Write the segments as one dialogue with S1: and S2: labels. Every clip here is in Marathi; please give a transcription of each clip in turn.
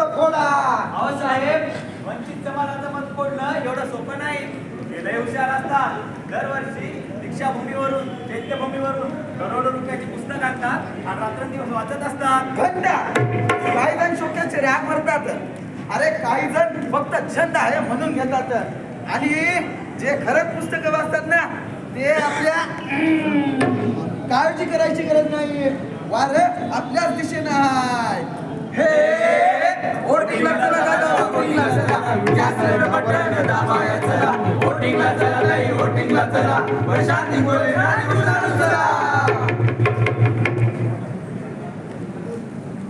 S1: मत फोडा.
S2: अहो साहेब वंचित समाजाचं मत फोडणं एवढं सोपं नाही. हे लय हुशार असतात. दरवर्षी दीक्षाभूमीवरून चैत्यभूमीवरून करोडो रुपयाची पुस्तक आणतात आणि रात्रंदिवस वाचत असतात.
S1: घंटा. काही जण शोक्याचे रॅग भरतात अरे काही जण फक्त छंद आहे म्हणून घेतात. आणि जे खरंच पुस्तकं वाचतात ना ते आपल्या काळजी करायची गरज नाही. वार आपल्याच दिशेनं आहे. हे चला दादा चला. गॅसवर बटन दाबाया चला. चला चला. बोले राणी गुलाल चला.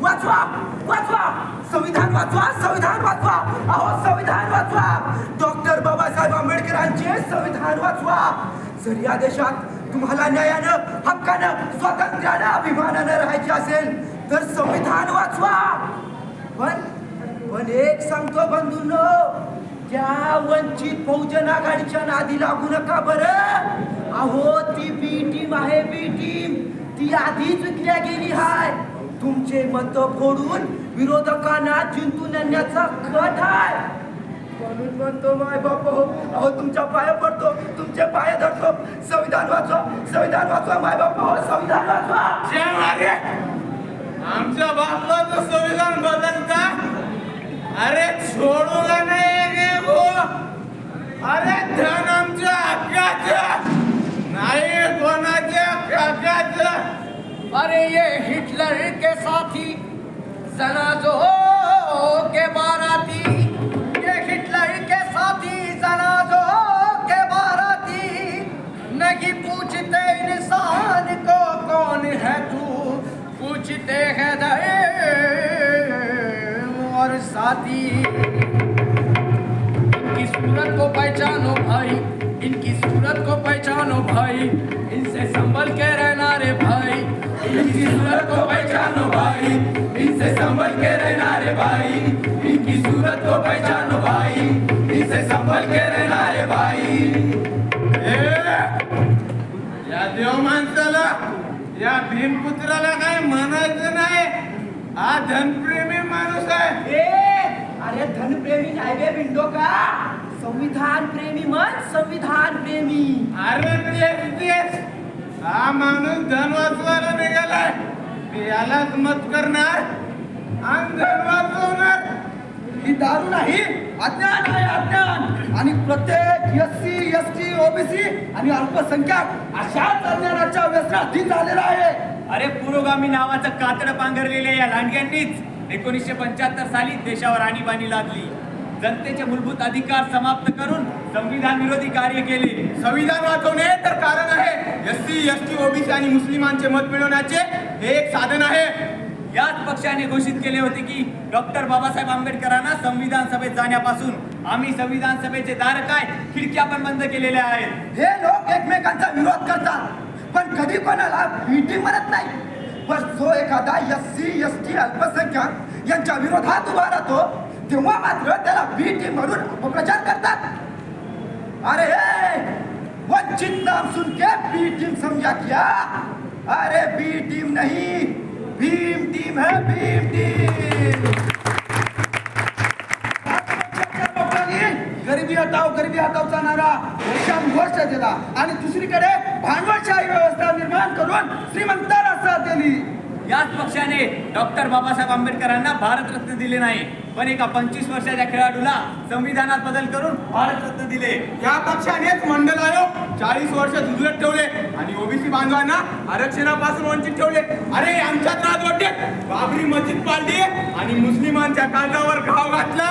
S1: वाचवा वाचवा. संविधान वाचवा संविधान वाचवा. अहो संविधान वाचवा. डॉक्टर बाबासाहेब आंबेडकरांचे संविधान वाचवा. जर या देशात तुम्हाला न्यायानं हक्कानं स्वातंत्र्यानं अभिमानानं राहायचे असेल तर संविधान वाचवा. पण पण एक सांगतो बंधूंनो त्या वंचित बहुजन आघाडीच्या नादी लागू नका बरं. अहो ती बी टीम आहे बी टीम ती आधीच विकल्या गेली हाय. तुमचे मत फोडून विरोधकांना जिंतून आणण्याचा कट आहे म्हणून म्हणतो माय बाप हो अहो तुमच्या पाया पडतो तुमचे पाय धरतो. संविधान वाचवा संविधान वाचवा माय बाप हो संविधान वाचवा.
S3: आमच्या बापाचं संविधान बदलता? अरे सोडू का नाही गे अरे धन आमच्या हक्काच. नाही कोणाच्या काकाच
S4: अरे ये हिटलर के साथी जनाजो हो के बाराती. और इनकी सूरत को पहचानो भाई इनकी सूरत को पहचानो भाई इनसे संभल के रहना रे भाई। इनकी सूरत को पहचानो भाई इनसे संभल के रहना रे भाई। इनकी सूरत को पहचानो भाई इनसे संभल के रहना रे भाई।
S3: या देव माणसाला या भीमपुत्राला काय म्हणायचं नाही? हा धनप्रेमी माणूस आहे.
S1: ए अरे धनप्रेमी नाही बे बिंडो का? संविधान प्रेमी मन संविधान प्रेमी.
S3: अरे तेच तेच. हा माणूस धन वाचवायला निघालाय. यालाच मत करणार आणि धन वाचवणार.
S1: ही दारू नाही. अज्ञान आहे अज्ञान. आणि प्रत्येक S C S T OBC आणि अल्पसंख्याक अशाच अज्ञानाच्या व्यसनाधीन झालेला आहे.
S2: अरे पुरोगामी नावाचं कातडं पांघरलेल्या या लांडग्यांनीच. एकोणीसशे पंच्याहत्तर साली देशावर आणीबाणी लादली. जनतेचे मूलभूत अधिकार समाप्त करून संविधान विरोधी कार्य केले.
S3: संविधान वाचवणे तर कारण आहे. S C S T OBC आणि मुस्लिमांचे मत मिळवण्याचे हे एक साधन आहे.
S2: याच पक्षाने घोषित केले होते की डॉक्टर बाबासाहेब आंबेडकरांना संविधान सभेत जाण्यापासून आम्ही संविधान सभेचे दार काय खिडक्या पण बंद केलेल्या आहेत.
S1: हे लोक एकमेकांचा विरोध करतात. पण कधी कोणाला भीती म्हणत नाही. पण जो एखादा एस सी एस टी अल्पसंख्याक यांच्या विरोधात उभा राहतो तेव्हा मात्र त्याला बीटी म्हणून अपप्रचार करतात. अरे वंचित नाम सुन के बी टीम समझा क्या. अरे बी टीम नहीं. भीम टीम है भीम टीम। गरिबी हटाव गरिबी हटावचा नारा. वर्षान वर्ष दिला. आणि दुसरीकडे भांडवलशाही व्यवस्था निर्माण करून श्रीमंतांना साथ दिली
S2: याच पक्षाने डॉक्टर बाबासाहेब आंबेडकरांना भारतरत्न दिले नाही. पण एका पंचवीस वर्षाच्या खेळाडूला संविधानात बदल करून भारतरत्न दिले.
S3: या पक्षानेच मंडल आयोग चाळीस वर्ष दुजरत ठेवले. आणि ओबीसी बांधवांना आरक्षणापासून वंचित ठेवले. अरे आमच्या राजवटीत बाबरी मस्जिद पाडली. आणि मुस्लिमांच्या काळजावर घाव घातला.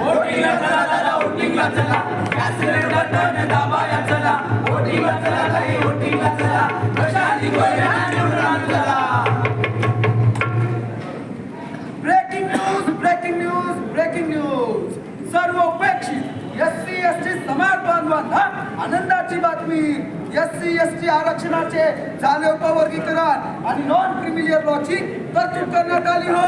S4: वोटिंगला चला दादा वोटिंगला चला. गॅसवर बटन दाबाया चला. वोटिंगला चला ताई वोटिंगला चला. कशाची कोयना चला?
S1: समाज बांधवांना आनंदाची बातमी. एस सी एस टी आरक्षणाचे झाले उपवर्गीकरण आणि नॉन क्रिमिलियर लॉची तरतूद करण्यात आली हो.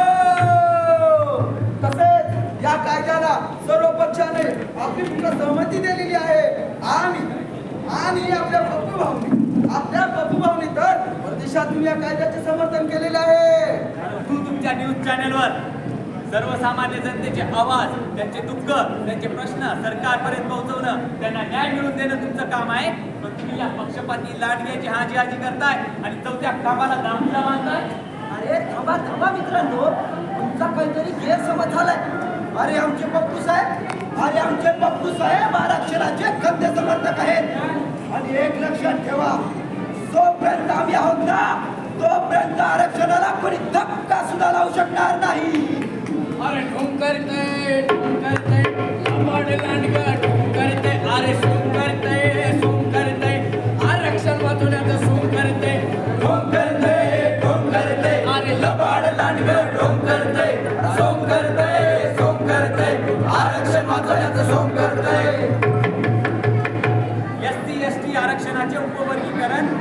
S1: तसेच या कायद्याला सर्व पक्षाने आपली पूर्ण सहमती दिलेली आहे. आणि आणि आपल्या बप्पू भाऊनी आपल्या बप्पू भाऊनी तर परदेशातून या कायद्याचे समर्थन केलेले आहे.
S2: तू तुमच्या न्यूज चॅनेलवर सर्वसामान्य जनतेचे आवाज त्यांचे दुःख त्यांचे प्रश्न सरकारपर्यंत पोहोचवणं त्यांना न्याय मिळवून देणं तुमचं काम आहे. पण तुम्ही या पक्षपाती लाडग्याची हाजी हाजी करताय आणि चौथ्या कामाला दामला बांधताय.
S1: अरे थांबा थांबा मित्रांनो. तुमचा काहीतरी गैरसमज झालाय. अरे आमचे पप्पू साहेब अरे आमचे पप्पू साहेब आरक्षणाचे खद्य समर्थक आहेत. आणि एक लक्षात ठेवा जोपर्यंत आम्ही आहोत ना तोपर्यंत आरक्षणाला कोणी धक्का सुद्धा लावू शकणार नाही.
S4: अरे ढोंग करते ढोंग करते. लबाड लांडगा ढोंग करते. अरे सोंग करते सोंग करते. आरक्षण वाचवण्याचं सोंग करते. करते ढोंग करते. अरे लबाड लांडगा ढोंग करते. सोंग करते सोंग करते. आरक्षण वाचवण्याचं सोंग करते.
S2: एस टी एस टी आरक्षणाचे उपवर्गीकरण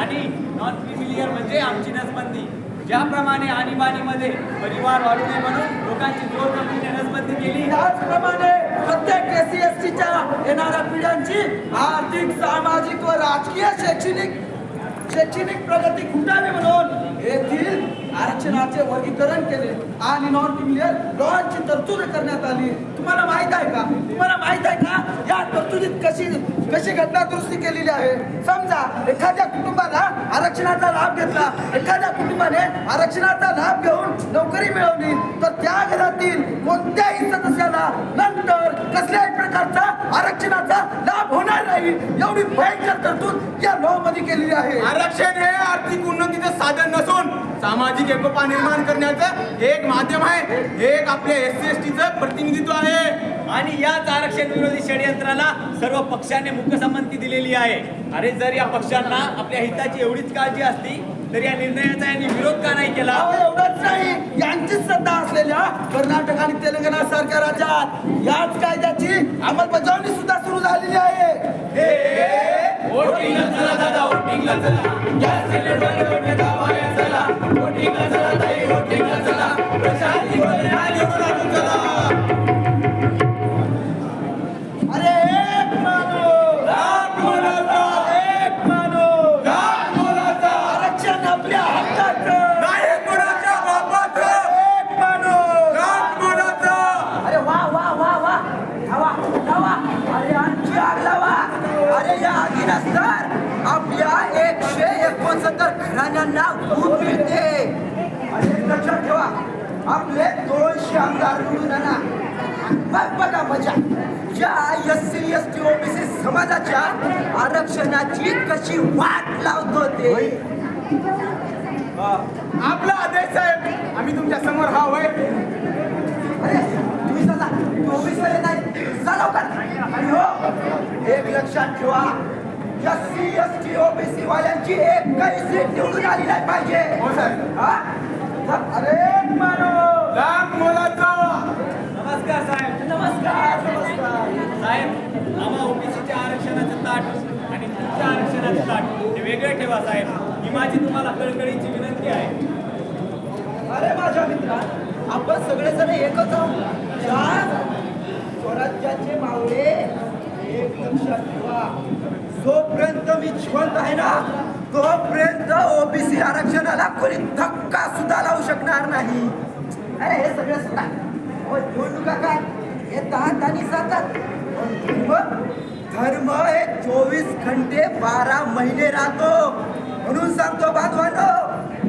S2: आणि नॉन क्रिमिलियर म्हणजे आमची नसबंदी. ज्याप्रमाणे आणीबाणीमध्ये परिवार वाढू नये म्हणून लोकांची जोर करून नसबंदी केली.
S1: त्याचप्रमाणे प्रत्येक एस सी एस टीच्या येणाऱ्या पिढ्यांची आर्थिक सामाजिक व राजकीय शैक्षणिक शैक्षणिक प्रगती खुंटावी म्हणून येथील आरक्षणाचे वर्गीकरण केले आणि नॉन क्रिमिलियर लॉची तरतूद करण्यात आली. तुम्हाला माहीत आहे का? तुम्हाला माहीत आहे का? या कशी घटना दुरुस्ती केलेली आहे? समजा एखाद्या कुटुंबाला आरक्षणाचा लाभ घेतला. एखाद्या कुटुंबाने आरक्षणाचा लाभ घेऊन नोकरी मिळवली. तर त्या घरातील कोणत्याही सदस्याला नंतर कसल्याही प्रकारचा आरक्षणाचा लाभ होणार नाही. एवढी भयंकर तरतूद या लॉ मध्ये केलेली आहे.
S3: आरक्षण हे आर्थिक उन्नतीचं साधन नसून सामाजिक एकोपा निर्माण करण्याचं एक माध्यम आहे. एक आपल्या एस सी एस टीचं प्रतिनिधित्व आहे.
S2: आणि याच आरक्षण विरोधी षडयंत्राला सर्व पक्षांनी मुकसंमती दिलेली आहे. अरे जर या पक्षांना आपल्या हिताची एवढीच काळजी असती तर या निर्णयाचा यांनी विरोध का नाही केला?
S1: एवढंच नाही. यांचीच सत्ता असलेल्या कर्नाटक आणि तेलंगणा सारख्या राज्यात याच कायद्याची अंमलबजावणी सुद्धा सुरू झालेली आहे. अरे या आगीनंतर आपल्या एकशे एकोणसत्तर घराण्यांना ऊब मिळते. एक लक्षात ठेवा आपले दोनशे आमदार निवडून मग बघा मजा या S C S T OBC समाजाच्या आरक्षणाची कशी वाट लावतो ते.
S3: आपला आदेश साहेब आम्ही तुमच्यासमोर हा होय.
S1: अरे तुम्ही चला. ओबीसी नाही. लवकर. आणि हो एक लक्षात ठेवा. S C S T OBC वाल्यांची एकही सीट निवडून आली नाही पाहिजे.
S3: हो साहेब.
S1: हा? अरे मानो
S3: लाख मोलाचा
S2: नमस्कार साहेब.
S1: नमस्कार. नमस्कार.
S2: साहेब आम्हा ओबीसीच्या आरक्षणाचं ताट आणि तुमच्या आरक्षणाचं ताट हे वेगळे ठेवा साहेब. ही माझी तुम्हाला कळकळीची विनंती आहे.
S1: अरे माझ्या मित्रा आपण सगळेजण एकच आहोत. लक्षात ठेवा. जोपर्यंत मी जिवंत आहे ना तोपर्यंत ओबीसी आरक्षणाला कोणी धक्का सुद्धा लावू शकणार नाही. अरे हे सगळं सुद्धा. हो, निवडणुका काय? हे दहा आणि जातात. धर्म धर्म हे चोवीस घंटे बारा महिने राहतो. म्हणून सांगतो बांधवांनो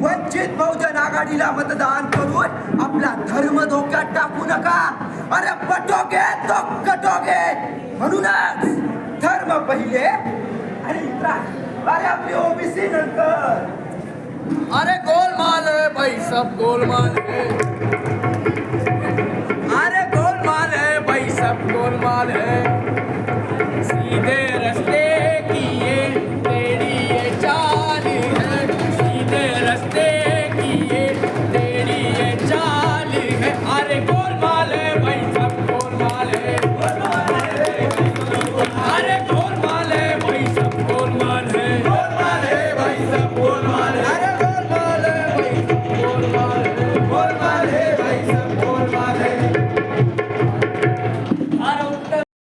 S1: वंचित बहुजन आघाडीला मतदान करून आपला धर्म धोक्यात टाकू नका. अरे पटोगे तो कटोगे म्हणूनच धर्म पहिले आणि अरे आपली ओबीसी नंतर अरे गोलमाल है भाई सब गोलमाल है
S4: अरे गोलमाल है भाई सब गोलमाल है